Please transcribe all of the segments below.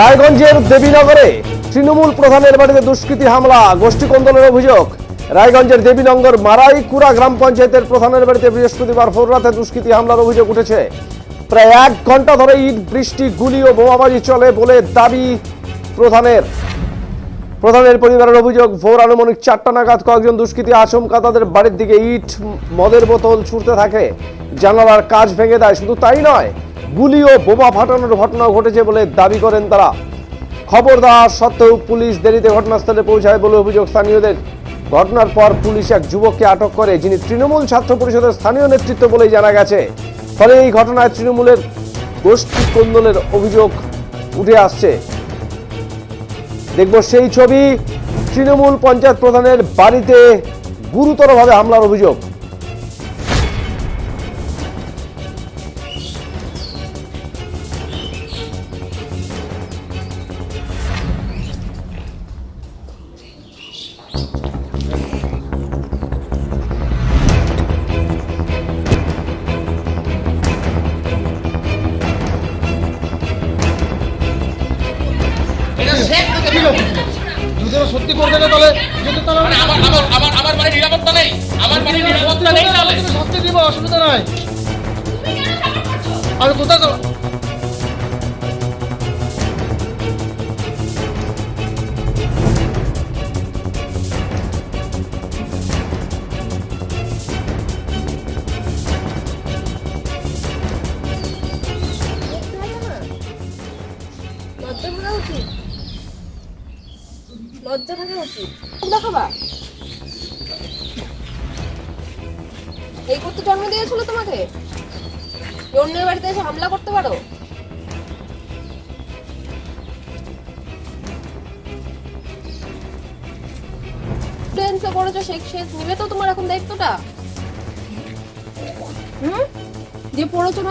রায়গঞ্জের দেবীনগরে তৃণমূল প্রধানের বাড়িতে দুষ্কৃতী হামলা, গোষ্ঠী কন্দলের অভিযোগ। রায়গঞ্জের দেবীনগর মারাইকুড়া গ্রাম পঞ্চায়েতের প্রধানের বাড়িতে বৃহস্পতিবার ভোররাতে দুষ্কৃতী হামলার অভিযোগ উঠেছে। প্রায় এক ঘণ্টা ধরে ইট, বৃষ্টি, গুলি ও বোমাবাজি চলে বলে দাবি প্রধানের। প্রধানের পরিবারের অভিযোগ, ভোর আনুমানিক চারটা নাগাদ কয়েকজন দুষ্কৃতী আচমকা তাদের বাড়ির দিকে ইট, মদের বোতল ছুটতে থাকে। জানালার কাজ ভেঙে দেয়, শুধু তাই নয় গুলি ও বোমা ফাটানোর ঘটনা ঘটেছে বলে দাবি করেন তারা। খবর দেওয়া সত্ত্বেও পুলিশ দেরিতে ঘটনাস্থলে পৌঁছায় বলে অভিযোগ স্থানীয়দের। ঘটনার পর পুলিশ এক যুবককে আটক করে, যিনি তৃণমূল ছাত্র পরিষদের স্থানীয় নেতৃত্ব বলেই জানা গেছে। ফলে এই ঘটনায় তৃণমূলের গোষ্ঠী কোন্দলের অভিযোগ উঠে আসছে। দেখব সেই ছবি। তৃণমূল পঞ্চায়েত প্রধানের বাড়িতে গুরুতরভাবে হামলার অভিযোগ। সত্যি করবে না তাহলে? যদি তাহলে মানে আমার আমার আমার আমার বাড়ির নিরাপত্তা নেই। আমার বাড়ির নিরাপত্তা নেই তাহলে। সত্যি দিব অসুবিধা নাই। আমি কোথায় লজ্জা থাকা উচিত দেখাবা? এই করতে জন্ম দিয়েছিল তোমাকে? অন্যের বাড়িতে এসে হামলা করতে পারো? তোমার এখন দায়িত্বটা?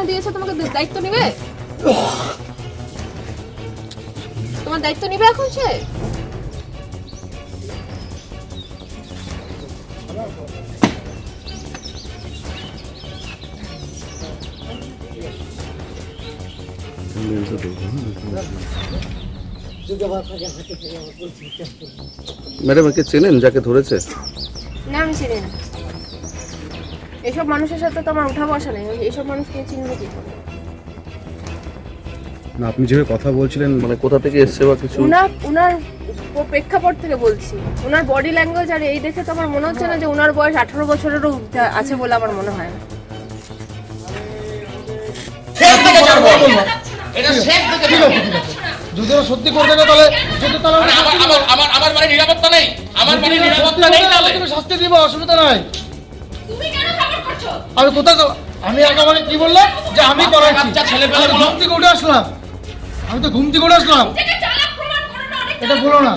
দিয়েছে তোমাকে দায়িত্ব নিবে? তোমার দায়িত্ব নিবে এখন সে? ম্যাডাম একে চেনেন যাকে ধরেছে? না আমি চিনি না। এসব মানুষের সাথে তো আমার উঠা বসা নেই এইসব মানুষকে চিনবো কি করে? না আপনি যেভাবে কথা বলছিলেন মানে কোথা থেকে এসছে বা কিছু? উনার উনার প- প্রেক্ষাপট থেকে বলছি। ওনার বডি ল্যাঙ্গুয়েজ আর এই দেখে তো আমার মনে হচ্ছে না যে ওনার বয়স আঠারো বছরেরও ঊর্ধ্বে আছে বলে আমার মনে হয় না। সত্যি করবে তাহলে যদি তাহলে মানে আমার আমার আমার আমার নিরাপত্তা নেই। আমার বাড়ির নিরাপত্তা নেই তাহলে তুমি শাস্তি দিব অসুবিধা নাই। আমি কোথায় আমি একেবারে কি বললাম যে আমি করাচ্ছি। বাচ্চা ছেলেপেলে আমি ঘুম থেকে উঠে আসলাম। আমি তো ঘুম থেকে উঠে আসলাম। এটা বলো না।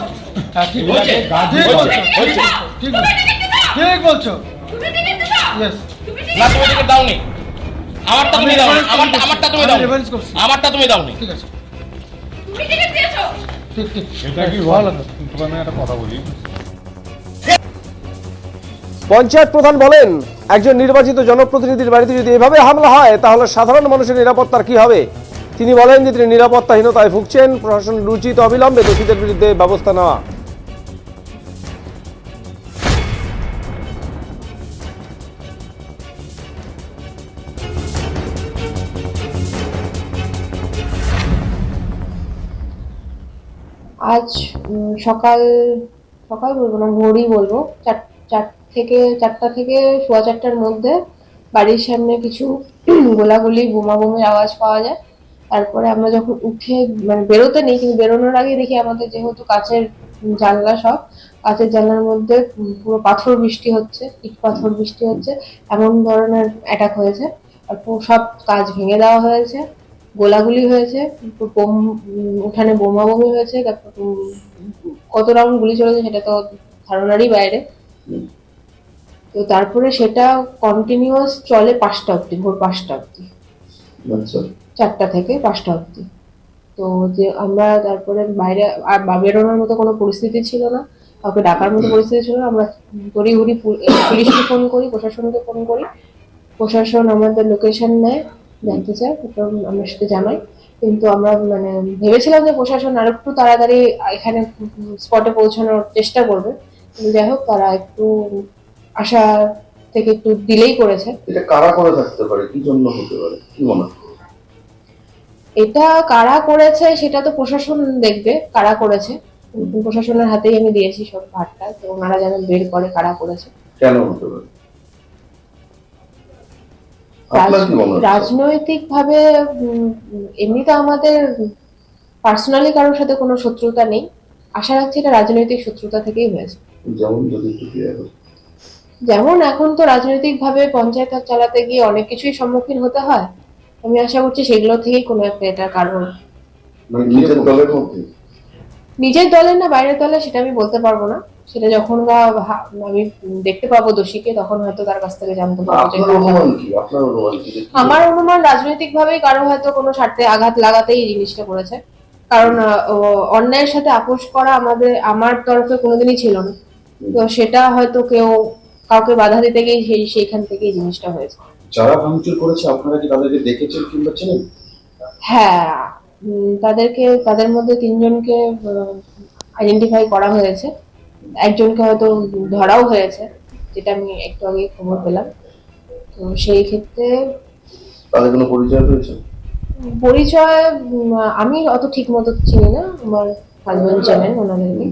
ঠিক বলছো। ঠিক বলছো। ঠিক বলছো। ইয়েস না তুমি টিকিট দাওনি। আমারটা তুমি দাও আমারটা আমারটা তুমি দাও আমি reverse করছি। আমারটা তুমি দাওনি। ঠিক আছে। ঠিক ঠিক। এটা কি ভালো বল? একটা কথা বলি। পঞ্চায়েত প্রধান বলেন একজন নির্বাচিত জনপ্রতিনিধির বাড়িতে যদি এভাবে হামলা হয় তাহলে সাধারণ মানুষের নিরাপত্তার কি হবে? তিনি বলেন যে তিনি নিরাপত্তাহীনতায় ভুগছেন, প্রশাসন উচিত অবিলম্বে দোষীদের বিরুদ্ধে ব্যবস্থা নেওয়া। আজ সকাল সকাল বলব না, ভোরই বলব। চার চার থেকে, চারটা থেকে সোয়া চারটার মধ্যে বাড়ির সামনে কিছু গোলাগুলি বোমা বোমের আওয়াজ পাওয়া যায়। তারপরে আমরা যখন উঠে মানে বেরোতে নেই, কিন্তু বেরোনোর আগে দেখি আমাদের যেহেতু কাছের জানলা সব, কাছের জানলার মধ্যে পুরো পাথর বৃষ্টি হচ্ছে, ইট পাথর বৃষ্টি হচ্ছে, এমন ধরনের অ্যাটাক হয়েছে। আর সব কাজ ভেঙে দেওয়া হয়েছে, গোলাগুলি হয়েছে বোম, উঠানে বোমা বমি হয়েছে, তারপর কত রাউন্ড গুলি চলেছে সেটা তো ধারণারই বাইরে। তো তারপরে সেটা কন্টিনিউয়াস চলে পাঁচটা অব্দি ভোর পাঁচটা অব্দি চারটা থেকে পাঁচটা অব্দি তো যে আমরা তারপরে বাইরে আর বেরোনোর মতো কোনো পরিস্থিতি ছিল না। কাউকে ডাকার মতো পরিস্থিতি ছিল আমরা তড়িঘড়ি পু- পুলিশকে ফোন করি, প্রশাসনকে ফোন করি। প্রশাসন আমাদের লোকেশন নেয়, জানতে চায় আমরা সেটা জানাই। কিন্তু আমরা মানে ভেবেছিলাম যে প্রশাসন আর একটু তাড়াতাড়ি এখানে স্পটে পৌঁছানোর চেষ্টা করবে। কিন্তু যাই হোক, তারা একটু আশা থেকে একটু ডিলেই করেছে। এটা কারা করে থাকতে পারে? কি জন্য হতে পারে? কি মনে হয়? এটা কারা করেছে সেটা তো প্রশাসন দেখবে কারা করেছে। প্রশাসনের হাতেই আমি দিয়েছি সব ভারটা তো ওনারা যেন বের করে কারা করেছে। কেন হতে পারে রাজনৈতিক ভাবে এমনিতে আমাদের পার্সোনালি কারোর সাথে কোনো শত্রুতা নেই। আশা রাখছি এটা রাজনৈতিক শত্রুতা থেকেই হয়েছে। হয়। যেমন এখন তো রাজনৈতিক ভাবে পঞ্চায়েত চালাতে গিয়ে অনেক কিছুই সম্মুখীন হতে হয়। আমি আশা করছি সেগুলো থেকে কোনো একটা এটার কারণ। মানে নিজের দলের মধ্যে? নিজের দলের না বাইরের দলে সেটা আমি বলতে পারব না। সেটা যখন আমি দেখতে পাবো দোষীকে তখন হয়তো তার কাছ থেকে জানতে পারব যে আপনার অনুমান কি? আপনার অনুমান কি? যে কি- আমার অনুমান রাজনৈতিক ভাবেই কারও হয়তো কোনো স্বার্থে আঘাত লাগাতেই এই জিনিসটা করেছে। কারণ অন্যায়ের সাথে আপোষ করা আমাদের আমার তরফে কোনোদিনই ছিল না। তো সেটা হয়তো কেউ কাউকে বাধা দিতে গিয়ে সেই সেইখান থেকে এই জিনিসটা হয়েছে। যারা ভাঙচুর করেছে আপনারা কি তাদেরকে দেখেছেন কিংবা চেনেন? হ্যাঁ তাদেরকে তাদের মধ্যে তিনজনকে আইডেন্টিফাই করা হয়েছে। একজনকে হয়তো ধরাও হয়েছে যেটা আমি একটু আগে খবর পেলাম। তো সেই ক্ষেত্রে তাদের কোনো পরিচয় রয়েছে পরিচয় আমি অত ঠিক মতো চিনি না আমার হাজবেন্ড জানেন ওনাদেরকে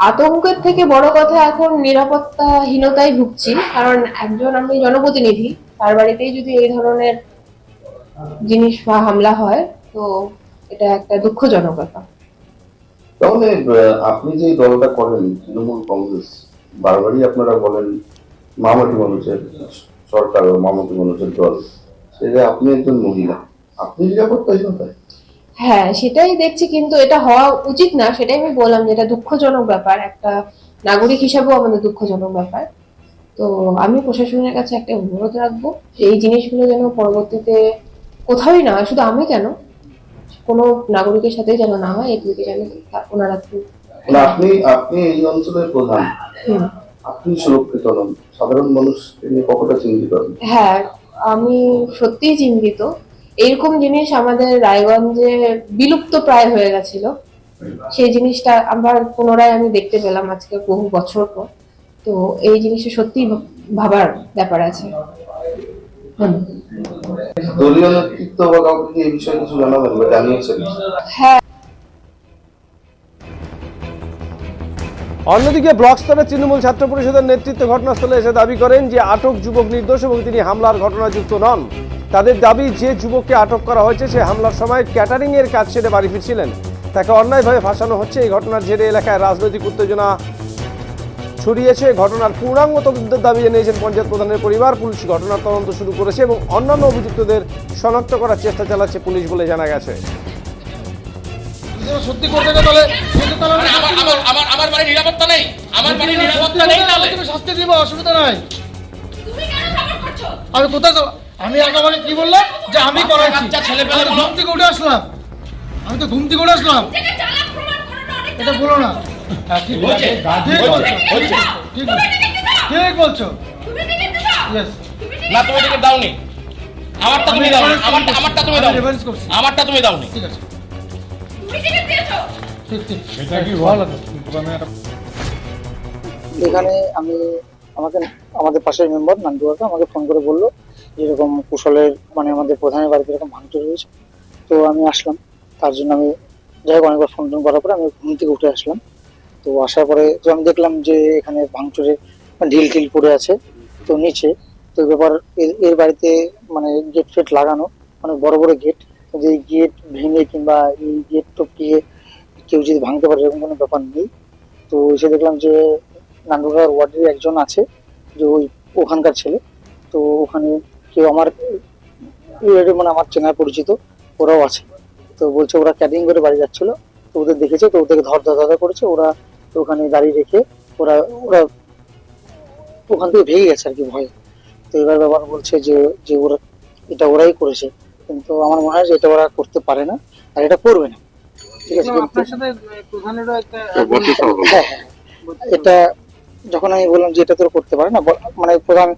আতঙ্কের থেকে বড় কথা এখন নিরাপত্তাহীনতায় ভুগছি, কারণ একজন আমি জনপ্রতিনিধি, তার বাড়িতেই যদি এই ধরনের জিনিস বা হামলা হয়, তো এটা একটা দুঃখজনক ব্যাপার। তাহলে আপনি যে দলটা করেন, তৃণমূল কংগ্রেস, বারবারই আপনারা বলেন মামাটি মানুষের সরকার মামাটি মানুষের দল, সেটা আপনি একজন মহিলা, আপনি নিরাপত্তাহীনতায়। হ্যাঁ সেটাই দেখছি কিন্তু এটা হওয়া উচিত না। সেটাই আমি বললাম যে এটা দুঃখজনক ব্যাপার। একটা নাগরিক হিসাবেও আমাদের দুঃখজনক ব্যাপার। তো আমি প্রশাসনের কাছে একটা অনুরোধ রাখব এই জিনিসগুলো যেন পরবর্তীতে কোথাওই না হয় শুধু আমি কেন? কোনো নাগরিকের সাথে যেন না হয় এগুলিকে যেন ওনারা আপনি আপনি এই অঞ্চলের প্রধান। আপনি সুরক্ষিত নন। সাধারণ মানুষ কতটা চিন্তিত হ্যাঁ আমি সত্যিই চিন্তিত। এইরকম জিনিস আমাদের রায়গঞ্জে বিলুপ্ত প্রায় হয়ে গেছিল। সেই জিনিসটা আবার পুনরায় আমি দেখতে পেলাম আজকে বহু বছর পর। তো এই জিনিসটা সত্যি ভাবার ব্যাপার আছে। দলীয় নেতৃত্ব বা কাউকে এই বিষয়ে কিছু জানাবেন বা জানিয়েছেন হ্যাঁ। অন্যদিকে ব্লক স্তরে তৃণমূল ছাত্র পরিষদের নেতৃত্ব ঘটনাস্থলে এসে দাবি করেন যে আটক যুবক নির্দোষ এবং তিনি হামলার ঘটনা যুক্ত নন। তাদের দাবি যে যুবককে আটক করা হয়েছে সে হামলার সময় ক্যাটারিং এর কাজ সেরে বাড়ি ফিরছিলেন। তাকে অন্যায়ভাবে ফাঁসানো হচ্ছে। এই ঘটনার জেরে এলাকায় রাজনৈতিক উত্তেজনা ছড়িয়েছে। ঘটনার পূর্ণাঙ্গ তদন্তের দাবি জানিয়েছেন পঞ্চায়েত প্রধানের পরিবার। পুলিশ ঘটনার তদন্ত শুরু করেছে এবং অন্যান্য অভিযুক্তদের শনাক্ত করার চেষ্টা চালাচ্ছে পুলিশ বলে জানা গেছে। সত্যি করতে তাহলে সত্যি তাহলে মানে আমরা আমার আমার আমার আমার বাড়ি নিরাপত্তা নেই। আমার বাড়ি নিরাপত্তা নেই তাহলে। শাস্তি দিব অসুবিধা নাই। আমি কোথায় যাব? আমি একেবারে কি বললাম যে আমি করাচ্ছি। বাচ্চা ছেলেপেলে আমি তো ঘুম থেকে উঠে আসলাম। আমি তো ঘুম থেকে উঠে আসলাম। এটা বলো না। হ্যাঁ, ঠিক বলছো। ঠিক বলছো না তুমি টিকিট দাওনি। আমারটা তুমি দাও আমারটা আমারটা তুমি দাও আমি আমারটা তুমি দাওনি। ঠিক আছে। একটা এখানে আমি আমাকে আমাদের পাশের মেম্বার নান্টু আমাকে ফোন করে বলল যে এরকম কুশলের মানে আমাদের প্রধানের বাড়িতে এরকম ভাঙচুর হয়েছে। তো আমি আসলাম। তার জন্য আমি যাই হোক, অনেকবার ফোন টোন করার পরে আমি ঘুম থেকে উঠে আসলাম। তো আসার পরে তো আমি দেখলাম যে এখানে ভাঙচুরে ঢিল টিল পড়ে আছে তো নিচে। তো ব্যাপার, এর- বাড়িতে মানে গেট ফেট লাগানো, অনেক বড় বড় গেট যে গেট ভেঙে কিংবা এই গেট টপকিয়ে কেউ যদি ভাঙতে পারে এরকম কোনো ব্যাপার নেই। তো এসে দেখলাম যে নান্ডুঘাট ওয়ার্ডের একজন আছে, যে ওই ওখানকার ছেলে। তো ওখানে কেউ আমার মানে আমার চেনা পরিচিত ওরাও আছে। তো বলছে ওরা ক্যাটিং করে বাড়ি যাচ্ছিল তো ওদের দেখেছে তো ওদেরকে ধর ধর ধর করেছে ওরা ওখানে দাঁড়িয়ে রেখে ওরা ওরা ওখান থেকে ভেঙে গেছে আর কি ভয়ে। তো এবার ব্যাপার বলছে যে যে ওরা এটা ওরাই করেছে কিন্তু আমার মনে হয় যে এটা ওরা করতে পারে না আর এটা করবে না। ঠিক আছে কিন্তু হ্যাঁ হ্যাঁ এটা যখন আমি বললাম যে এটা তোর করতে পারে না বল- মানে প্রধান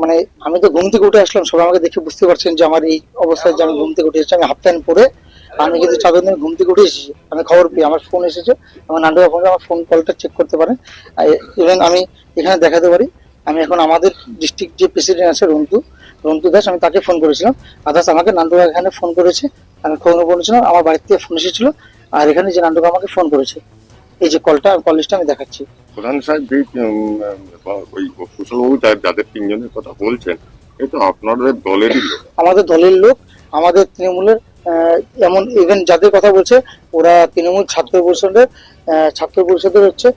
মানে আমি তো ঘুম থেকে উঠে আসলাম, সবাই আমাকে দেখে বুঝতে পারছেন যে আমার এই অবস্থায় যে আমি ঘুম থেকে উঠে এসেছি, আমি হাফ প্যান্ট পরে, আমি কিন্তু চাদর নিয়ে ঘুম থেকে উঠে এসেছি, আমি খবর পেয়ে, আমার ফোন এসেছে, আমার নান্ডুয়া ফোনে আমার ফোন কলটা চেক করতে পারেন। ইভেন আমি এখানে দেখাতে পারি, আমি এখন আমাদের ডিস্ট্রিক্ট যে প্রেসিডেন্ট আছে রন্তু রন্তু দাস, আমি তাকে ফোন করেছিলাম। আদার্স আমাকে নান্ডুয়া এখানে ফোন করেছে, আমি খবর বলেছিলাম আমার বাড়ির থেকে ফোন এসেছিল, আর এখানে যে নান্ডুয়া আমাকে ফোন করেছে। এই যে কলটা কল লিস্টটা আমি দেখাচ্ছি। প্রধান সাহেব যে ওই কুশলবাবু যাদের তিনজনের কথা বলছেন এ তো আপনাদের দলেরই লোক। আমাদের দলের লোক আমাদের তৃণমূলের এমন ইভেন যাদের কথা বলছে ওরা তৃণমূল ছাত্র পরিষদের ছাত্র পরিষদের হচ্ছে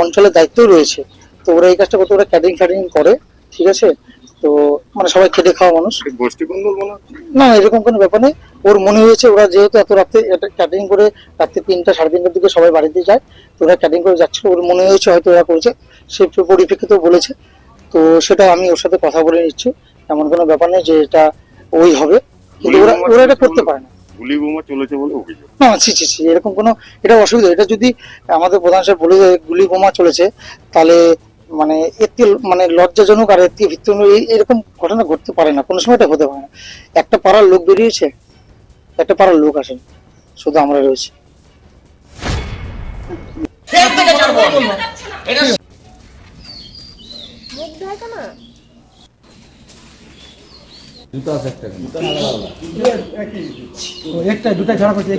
অঞ্চলের দায়িত্বও রয়েছে। তো ওরা এই কাজটা করতে ওরা ক্যাটারিং ফ্যাটারিং করে ঠিক আছে? তো মানে সবাই খেটে খাওয়া মানুষ। না এরকম কোনো ব্যাপার নেই। ওর মনে হয়েছে ওরা যেহেতু এত রাত্রে ক্যাটারিং করে রাত্রে তিনটা সাড়ে তিনটার দিকে সবাই বাড়িতে যায় তো ওরা ক্যাটারিং করে যাচ্ছিল ওর মনে হয়েছে হয়তো ওরা করেছে। সেই পরিপ্রেক্ষিতেও বলেছে। তো সেটা আমি ওর সাথে কথা বলে নিচ্ছি। এমন কোনো ব্যাপার নেই যে এটা ওই হবে। কিন্তু ওরা ওরা এটা করতে পারে না। গুলি বোমা চলেছে বলে অভিযোগ। না ছি ছি ছি এরকম কোনো এটা অসুবিধা। এটা যদি আমাদের প্রধান সাহেব বলে যে গুলি বোমা চলেছে তাহলে মানে এর থেকে মানে লজ্জাজনক আর এর থেকে ভিত্তিজনক এই- এরকম ঘটনা ঘটতে পারে না। কোনো সময় এটা হতে পারে না। একটা পাড়ার লোক বেরিয়েছে একটা পাড়ার লোক আসেন। শুধু আমরা রয়েছি। একটা দুটা ছাড়া পড়ছে